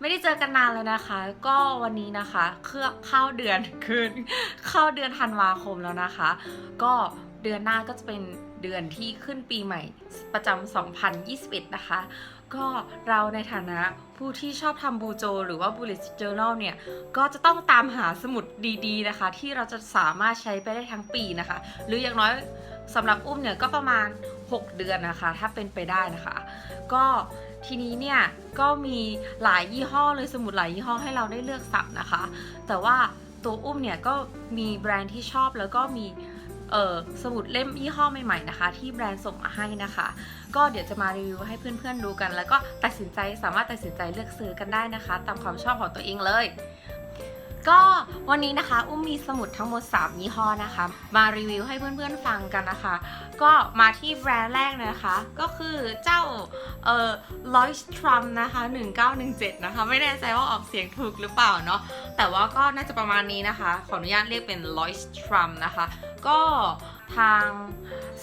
ไม่ได้เจอกันนานเลยนะคะ ก็วันนี้นะคะเครื่องเข้าเดือนคืนเข้าเดือนธันวาคมแล้วนะคะ ก็เดือนหน้าก็จะเป็นเดือนที่ขึ้นปีใหม่ประจำ 2021 นะคะ ก็เราในฐานะผู้ที่ชอบทำบูโจ หรือว่า bullet journal เนี่ย ก็จะต้องตามหาสมุดดีๆนะคะ ที่เราจะสามารถใช้ไปได้ทั้งปีนะคะ หรืออย่างน้อยสำหรับอุ้มเนี่ยก็ประมาณ 6 เดือนนะคะ ถ้าเป็นไปได้นะคะ ก็ ทีนี้เนี่ยก็มีหลายยี่ห้อเลยสมุดหลายยี่ห้อให้เราได้เลือกสรรนะคะ แต่ว่าตัวอุ้มเนี่ยก็มีแบรนด์ที่ชอบแล้วก็มีสมุดเล่มยี่ห้อใหม่ๆนะคะ ที่แบรนด์ส่งมาให้นะคะ ก็เดี๋ยวจะมารีวิวให้เพื่อนๆดูกัน แล้วก็ตัดสินใจสามารถตัดสินใจเลือกซื้อกันได้นะคะ ตามความชอบของตัวเองเลย ก็วันนี้นะคะ อุ้มมีสมุดทั้งหมด 3 ยี่ห้อนะคะ มารีวิวให้เพื่อนๆฟังกันนะคะ ก็มาที่แบรนด์แรกเลยนะคะ ก็คือเจ้าเอ่อ l o i s t r u m นะคะ 1917 นะคะ ไม่แน่ใจว่าออกเสียงถูกหรือเปล่าเนาะแต่ว่าก็น่าจะประมาณนี้นะคะ ขออนุญาตเรียกเป็น l o i s t r u m นะคะ ก็ทาง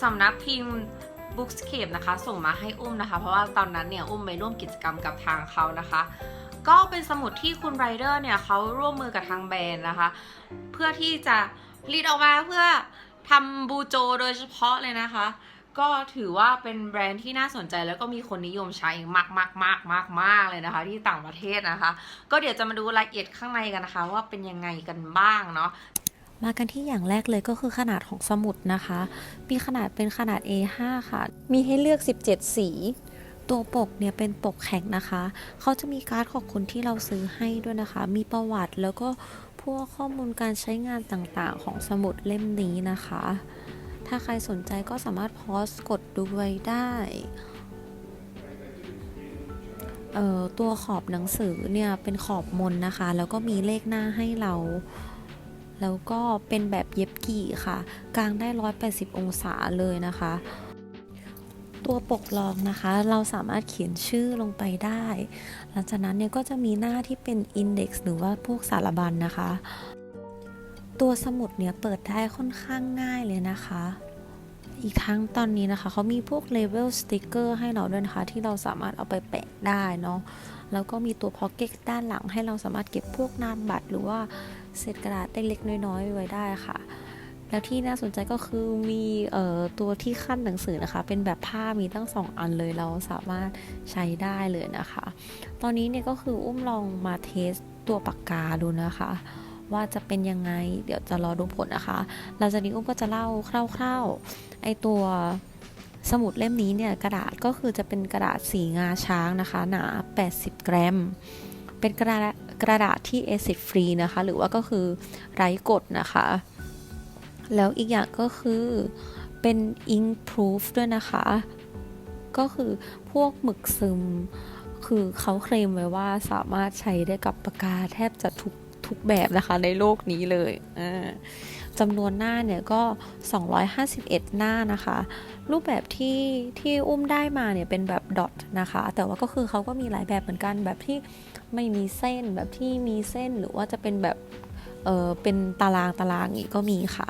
สำนักพิมพ์ Bookscape นะคะ ส่งมาให้อุ้มนะคะ เพราะว่าตอนนั้นเนี่ย อุ้มไปร่วมกิจกรรมกับทางเขานะคะ ก็เป็นสมุดที่คุณไรเดอร์เนี่ยเขาร่วมมือกับทางแบรนด์นะคะ เพื่อที่จะผลิตออกมาเพื่อทำบูโจโดยเฉพาะเลยนะคะ ก็ถือว่าเป็นแบรนด์ที่น่าสนใจแล้วก็มีคนนิยมใช้มากมากมากมากมากเลยนะคะ ที่ต่างประเทศนะคะ ก็เดี๋ยวจะมาดูรายละเอียดข้างในกันนะคะ ว่าเป็นยังไงกันบ้างเนาะมากันที่อย่างแรกเลยก็คือขนาดของสมุดนะคะ มีขนาดเป็นขนาด A5 ค่ะ มีให้เลือก 17 สี ตัวปกเนี่ยเป็นปกแข็งนะคะ เขาจะมีการ์ดขอบคุณที่เราซื้อให้ด้วยนะคะ มีประวัติแล้วก็พวกข้อมูลการใช้งานต่างๆ ของสมุดเล่มนี้นะคะ ถ้าใครสนใจก็สามารถพอสกดดูไว้ได้เอ่อตัวขอบหนังสือเนี่ยเป็นขอบมนนะคะ แล้วก็มีเลขหน้าให้เรา แล้วก็เป็นแบบเย็บกี่ค่ะ กลางได้ 180 องศาเลยนะคะ ตัวปกรองนะคะ เราสามารถเขียนชื่อลงไปได้ หลังจากนั้นเนี่ยก็จะมีหน้าที่เป็น Index หรือว่าพวกสารบัญนนะคะ ตัวสมุดเนี่ยเปิดได้ค่อนข้างง่ายเลยนะคะ อีกทั้งตอนนี้นะคะเขามีพวก Level Sticker ให้เราด้วยนะคะ ที่เราสามารถเอาไปแปะได้เนาะแล้วก็มีตัว Pocket ด้านหลังให้เราสามารถเก็บพวกนามบัตรหรือว่าเศษกระดาษเล็กๆน้อยๆไว้ได้ค่ะ แล้วที่น่าสนใจก็คือมีเอ่อตัวที่ขั้นหนังสือนะคะ เป็นแบบผ้ามีทั้งสองอันเลยเราสามารถใช้ได้เลยนะคะ ตอนนี้เนี่ยก็คืออุ้มลองมาเทสตัวปากกาดูนะคะว่าจะเป็นยังไง เดี๋ยวจะรอดูผลนะคะหลังจากนี้อุ้มก็จะเล่าคร่าวๆ ไอตัวสมุดเล่มนี้เนี่ยกระดาษก็คือจะเป็นกระดาษสีงาช้างนะคะ หนา 80 กรัม เป็นกระดาษกระดาษที่ acid free นะคะ หรือว่าก็คือไร้กรดนะคะ แล้วอีกอย่างก็คือเป็น ink proof ด้วยนะคะ ก็คือพวกหมึกซึม คือเขาเคลมไว้ว่าสามารถใช้ได้กับปากกาแทบจะทุกทุกแบบนะคะในโลกนี้เลยจำนวนหน้าเนี่ยก็ 251 หน้านะคะ รูปแบบที่ที่อุ้มได้มาเนี่ยเป็นแบบดอทนะคะ แต่ว่าก็คือเขาก็มีหลายแบบเหมือนกันแบบที่ไม่มีเส้นแบบที่มีเส้นหรือว่าจะเป็นแบบ เออเป็นตารางตารางอีกก็มีค่ะ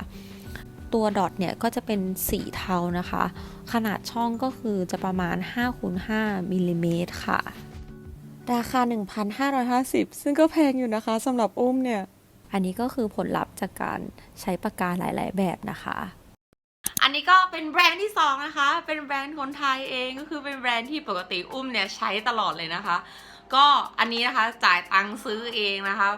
ตัวดอทเนี่ยก็จะเป็นสีเทานะคะ ขนาดช่องก็คือจะประมาณ5คูณ5มิลลิเมตรค่ะ ราคา 1,550 ซึ่งก็แพงอยู่นะคะสำหรับอุ้มเนี่ย อันนี้ก็คือผลลัพธ์จากการใช้ปากกาหลาย ๆ แบบนะคะอันนี้ก็เป็นแบรนด์ที่สองนะคะ เป็นแบรนด์คนไทยเองก็คือเป็นแบรนด์ที่ปกติอุ้มเนี่ยใช้ตลอดเลยนะคะ ก็อันนี้นะคะจ่ายตังค์ซื้อเองนะคะ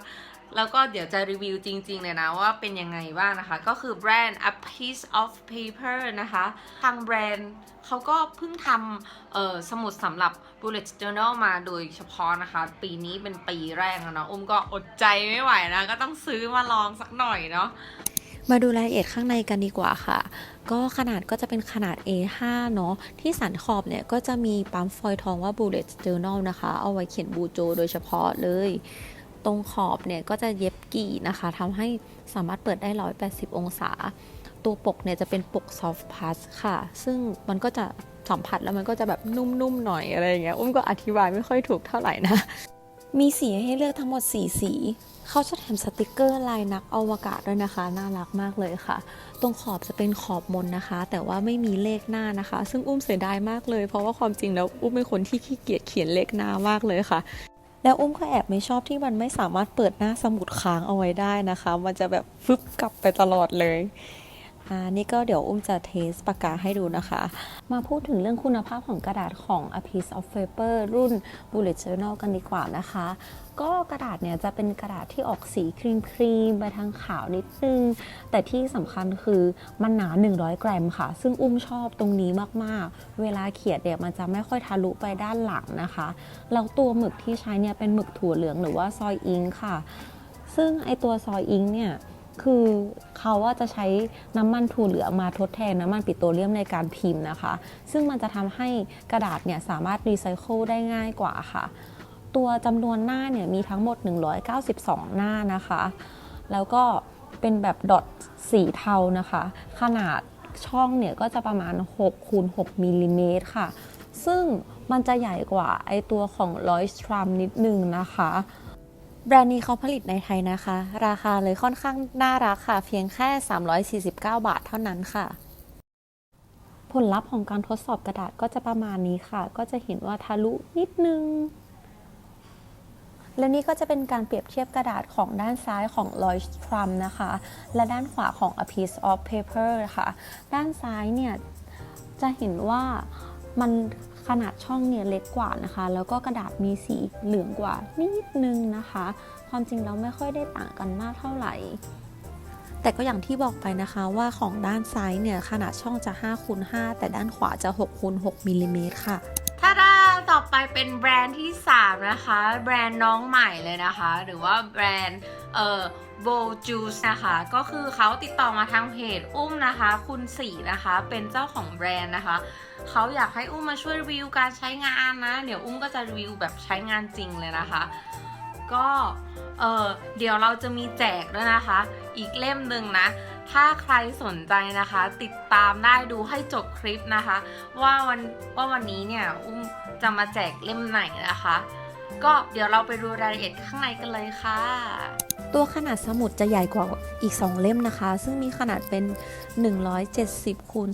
แล้วก็เดี๋ยวจะรีวิวจริง ๆ เลยนะว่าเป็นยังไงบ้างนะคะ ก็คือแบรนด์ a piece of paper นะคะ ทางแบรนด์เขาก็เพิ่งทำสมุดสำหรับ bullet journal มาโดยเฉพาะนะคะ ปีนี้เป็นปีแรกแล้วเนาะอุ้มก็อดใจไม่ไหวนะ ก็ต้องซื้อมาลองสักหน่อยเนาะมาดูรายละเอียดข้างในกันดีกว่าค่ะ ก็ขนาดก็จะเป็นขนาด A5 เนาะ ที่สันขอบเนี่ยก็จะมีปั๊มฟอยทองว่า bullet journal นะคะ เอาไว้เขียนบูโจโดยเฉพาะเลย ตรงขอบเนี่ยก็จะเย็บกี่นะคะทำให้สามารถเปิดได้ 180 องศา ตัวปกเนี่ยจะเป็นปก soft plus ค่ะ ซึ่งมันก็จะสัมผัสแล้วมันก็จะแบบนุ่มๆหน่อยอะไรอย่างเงี้ย อุ้มก็อธิบายไม่ค่อยถูกเท่าไหร่นะ มีสีให้เลือกทั้งหมด 4 สีเขาจะแถมสติกเกอร์ลายนักอวกาศด้วยนะคะ น่ารักมากเลยค่ะ ตรงขอบจะเป็นขอบมนนะคะ แต่ว่าไม่มีเลขหน้านะคะ ซึ่งอุ้มเสียดายมากเลย เพราะว่าความจริงแล้วอุ้มเป็นคนที่ขี้เกียจเขียนเลขหน้ามากเลยค่ะ แล้วอุ้มก็แอบไม่ชอบที่มันไม่สามารถเปิดหน้าสมุดค้างเอาไว้ได้นะคะ มันจะแบบฟึบกลับไปตลอดเลย อ่านี่ก็เดี๋ยวอุ้มจะเทสปากกาให้ดูนะคะ มาพูดถึงเรื่องคุณภาพของกระดาษของ A Piece of Paper รุ่น Bullet Journal กันดีกว่านะคะ ก็กระดาษเนี่ยจะเป็นกระดาษที่ออกสีครีมครีมๆไปทางขาวนิดนึง แต่ที่สำคัญคือมันหนา 100 กรัมค่ะ ซึ่งอุ้มชอบตรงนี้มากๆ เวลาเขียนเนี่ยมันจะไม่ค่อยทะลุไปด้านหลังนะคะแล้วตัวหมึกที่ใช้เนี่ยเป็นหมึกถั่วเหลืองหรือว่าซอยอิงค่ะ ซึ่งไอตัวซอยอิงเนี่ย คือเขาว่าจะใช้น้ำมันถั่วเหลืองมาทดแทนน้ำมันปิโตรเลียมในการพิมพ์นะคะ ซึ่งมันจะทำให้กระดาษเนี่ยสามารถรีไซเคิลได้ง่ายกว่าค่ะ ตัวจำนวนหน้าเนี่ยมีทั้งหมด 192 หน้านะคะ แล้วก็เป็นแบบดอทสีเทานะคะ ขนาดช่องเนี่ยก็จะประมาณ6คูณ6มิลลิเมตรค่ะ ซึ่งมันจะใหญ่กว่าไอตัวของ l o i s t r u m นิดนึงนะคะ แบรนด์นี้เขาผลิตในไทยนะคะ ราคาเลยค่อนข้างน่ารักค่ะ เพียงแค่ 349 บาทเท่านั้นค่ะ ผลลัพธ์ของการทดสอบกระดาษก็จะประมาณนี้ค่ะ ก็จะเห็นว่าทะลุนิดนึง และนี่ก็จะเป็นการเปรียบเทียบกระดาษของด้านซ้ายของ l o i s t r u m นะคะ และด้านขวาของ A Piece of Paper ค่ะ ด้านซ้ายเนี่ย จะเห็นว่ามัน ขนาดช่องเนี่ยเล็กกว่านะคะ แล้วก็กระดาษมีสีเหลืองกว่านิดนึงนะคะ ความจริงแล้วไม่ค่อยได้ต่างกันมากเท่าไหร่แต่ก็อย่างที่บอกไปนะคะว่าของด้านซ้ายเนี่ยขนาดช่องจะ5คูณ5แต่ด้านขวาจะ6คูณ6มิลลิเมตรค่ะถ้าด้าต่อไปเป็นแบรนด์ที่ 3 นะคะ แบรนด์น้องใหม่เลยนะคะ หรือว่าแบรนด์เอ่อ โบจูสนะคะ ก็คือเขาติดต่อมาทางเพจอุ้มนะคะ คุณสีนะคะ เป็นเจ้าของแบรนด์นะคะเขาอยากให้อุ้มมาช่วยรีวิวการใช้งานนะ เดี๋ยวอุ้มก็จะรีวิวแบบใช้งานจริงเลยนะคะ ก็เออเดี๋ยวเราจะมีแจกด้วยนะคะ อีกเล่มหนึ่งนะ ถ้าใครสนใจนะคะ ติดตามได้ดูให้จบคลิปนะคะ ว่าวันว่าวันนี้เนี่ยอุ้มจะมาแจกเล่มไหนนะคะ ก็เดี๋ยวเราไปดูรายละเอียดข้างในกันเลยค่ะ ตัวขนาดสมุดจะใหญ่กว่าอีก 2 เล่มนะคะ ซึ่งมีขนาดเป็น 170คูณ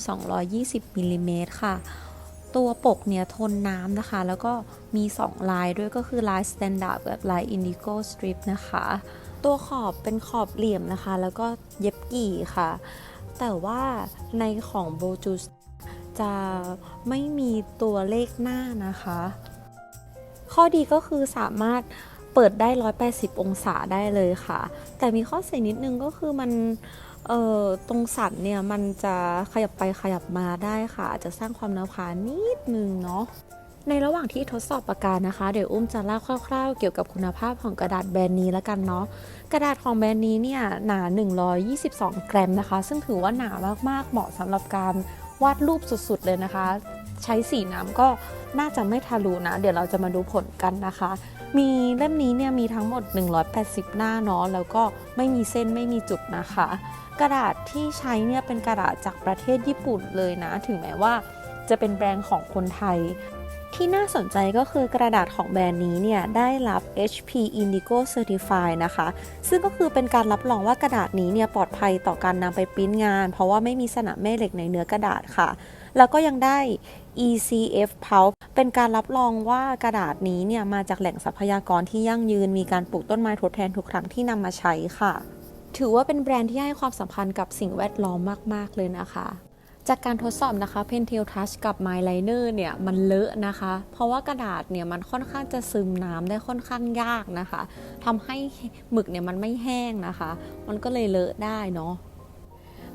220มิลลิเมตรค่ะ ตัวปกเนี่ยทนน้ำนะคะ แล้วก็มี 2 ลายด้วยก็คือลาย Standard กับลาย Indigo Strip นะคะ ตัวขอบเป็นขอบเหลี่ยมนะคะ แล้วก็เย็บกี่ค่ะ แต่ว่าในของ b o j u s จะไม่มีตัวเลขหน้านะคะ ข้อดีก็คือสามารถเปิดได้ 180 องศาได้เลยค่ะ แต่มีข้อเสียนิดนึงก็คือมันเอ่อตรงสันเนี่ยมันจะขยับไปขยับมาได้ค่ะ อาจจะสร้างความรำคานิดนึงเนาะในระหว่างที่ทดสอบปากกานะคะ เดี๋ยวอุ้มจะเล่าคร่าวๆ เกี่ยวกับคุณภาพของกระดาษแบรนด์นี้แล้วกันเนาะกระดาษของแบรนด์นี้เนี่ยหนา 122 กรัมนะคะ ซึ่งถือว่าหนามากๆเหมาะสำหรับการ วาดรูปสุดๆเลยนะคะ ใช้สีน้ำก็น่าจะไม่ทะลุนะ เดี๋ยวเราจะมาดูผลกันนะคะ มีเล่มนี้เนี่ยมีทั้งหมด 180 หน้าเนาะแล้วก็ไม่มีเส้นไม่มีจุดนะคะ กระดาษที่ใช้เนี่ยเป็นกระดาษจากประเทศญี่ปุ่นเลยนะ ถึงแม้ว่าจะเป็นแบรนด์ของคนไทย ที่น่าสนใจก็คือกระดาษของแบรนด์นี้เนี่ยได้รับ HP Indigo Certify นะคะ ซึ่งก็คือเป็นการรับรองว่ากระดาษนี้เนี่ยปลอดภัยต่อการนำไปปริ้นงาน เพราะว่าไม่มีสนามแม่เหล็กในเนื้อกระดาษค่ะ แล้วก็ยังได้ ECF Pulp เป็นการรับรองว่ากระดาษนี้เนี่ยมาจากแหล่งทรัพยากรที่ยั่งยืน มีการปลูกต้นไม้ทดแทนทุกครั้งที่นำมาใช้ค่ะ ถือว่าเป็นแบรนด์ที่ให้ความสำคัญกับสิ่งแวดล้อมมาก ๆ เลยนะคะ จากการทดสอบนะคะ Pentel Touch กับ My Liner เนี่ยมันเลอะนะคะ เพราะว่ากระดาษเนี่ยมันค่อนข้างจะซึมน้ำได้ค่อนข้างยากนะคะทำให้หมึกเนี่ยมันไม่แห้งนะคะ มันก็เลยเลอะได้เนาะ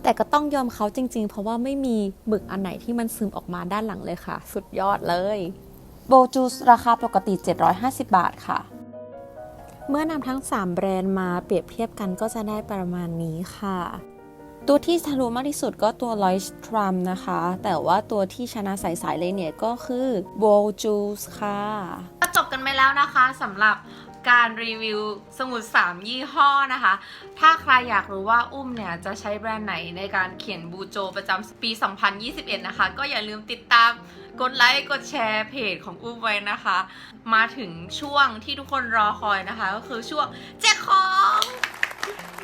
แต่ก็ต้องยอมเขาจริง ๆ เพราะว่าไม่มีหมึกอันไหนที่มันซึมออกมาด้านหลังเลยค่ะ สุดยอดเลยโบจูสราคาปกติ 750 บาทค่ะ เมื่อนำทั้ง 3 แบรนด์มาเปรียบเทียบกันก็จะได้ประมาณนี้ค่ะ ตัวที่ทะลุมากที่สุดก็ตัว l o i s t r u m นะคะ แต่ว่าตัวที่ชนะสายๆเลยเนี่ยก็คือ b o j u s ค่ะก็จบกันไปแล้วนะคะสำหรับการรีวิวสมุด 3 ยี่ห้อนะคะ ถ้าใครอยากรู้ว่าอุ้มเนี่ยจะใช้แบรนด์ไหนในการเขียนบูโจประจำปี 2021 นะคะ ก็อย่าลืมติดตามกดไลค์ กดแชร์เพจของอุ้มไว้นะคะ มาถึงช่วงที่ทุกคนรอคอยนะคะ ก็คือช่วงแจกของ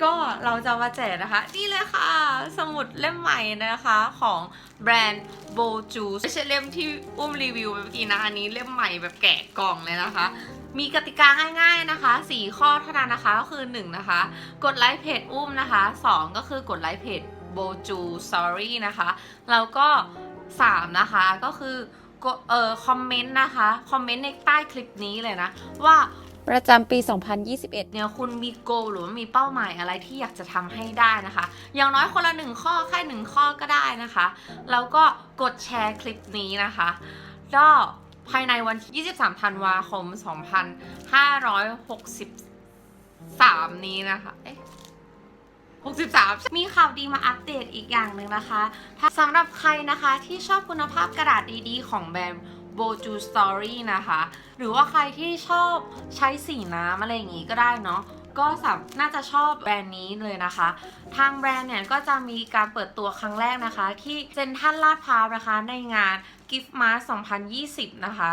ก็เราจะมาแจกนะคะ นี่เลยค่ะ สมุดเล่มใหม่นะคะของแบรนด์โบจูไม่ใช่เล่มที่อุ้มรีวิวไปเมื่อกี้นะ อันนี้เล่มใหม่แบบแกะกล่องเลยนะคะ มีกติกาง่ายๆนะคะ 4 ข้อเท่านั้นนะคะก็คือ 1 นะคะ กดไลค์เพจอุ้มนะคะ 2 ก็คือกดไลค์เพจโบจูสอรี่นะคะแล้วก็ 3 นะคะก็คือเอ่อคอมเมนต์นะคะ คอมเมนต์ในใต้คลิปนี้เลยนะ ว่า ประจำปี 2021 เนี่ยคุณมีโกหรือว่ามีเป้าหมายอะไรที่อยากจะทำให้ได้นะคะ อย่างน้อยคนละหนึ่งข้อแค่หนึ่งข้อก็ได้นะคะ แล้วก็กดแชร์คลิปนี้นะคะก็ภายในวันที่23ธันวาคม 2563 นี้นะคะเอ๊ะ63 มีข่าวดีมาอัปเดตอีกอย่างหนึ่งนะคะ สำหรับใครนะคะที่ชอบคุณภาพกระดาษดีๆ ของแบรนด์ โบจูสตอรี่นะคะ หรือว่าใครที่ชอบใช้สีน้ำอะไรอย่างงี้ก็ได้เนาะก็สามน่าจะชอบแบรนด์นี้เลยนะคะ ทางแบรนด์เนี่ยก็จะมีการเปิดตัวครั้งแรกนะคะ ที่เซ็นทรัลลาดพร้าวนะคะ ในงาน Gift Mart 2020 นะคะ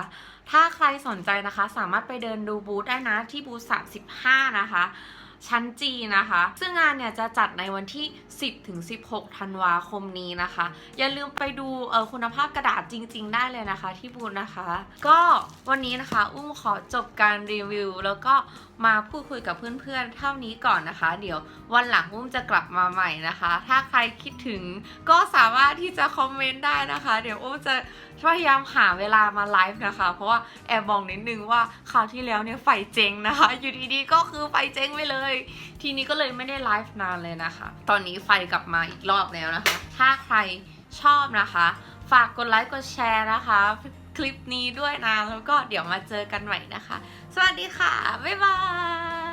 ถ้าใครสนใจนะคะสามารถไปเดินดูบูธได้นะที่บูธ35 นะคะ ชั้นจีนะคะ ซึ่งงานเนี่ยจะจัดในวันที่ 10ถึง16 ธันวาคมนี้นะคะ อย่าลืมไปดูเออคุณภาพกระดาษจริง ๆ ได้เลยนะคะที่บูธนะคะ ก็วันนี้นะคะ อุ้มขอจบการรีวิว แล้วก็มาพูดคุยกับเพื่อนๆเท่านี้ก่อนนะคะ เดี๋ยววันหลังอุ้มจะกลับมาใหม่นะคะ ถ้าใครคิดถึงก็สามารถที่จะคอมเมนต์ได้นะคะ เดี๋ยวอุ้มจะพยายามหาเวลามาไลฟ์นะคะ เพราะว่าแอบบอกนิดนึงว่าคราวที่แล้วเนี่ยไฟเจ๊งนะคะ อยู่ดีๆก็คือไฟเจ๊งไปเลย ทีนี้ก็เลยไม่ได้ไลฟ์นานเลยนะคะ ตอนนี้ไฟกลับมาอีกรอบแล้วนะคะ ถ้าใครชอบนะคะ ฝากกดไลค์กดแชร์นะคะ คลิปนี้ด้วยนะ แล้วก็เดี๋ยวมาเจอกันใหม่นะคะ สวัสดีค่ะ บ๊ายบาย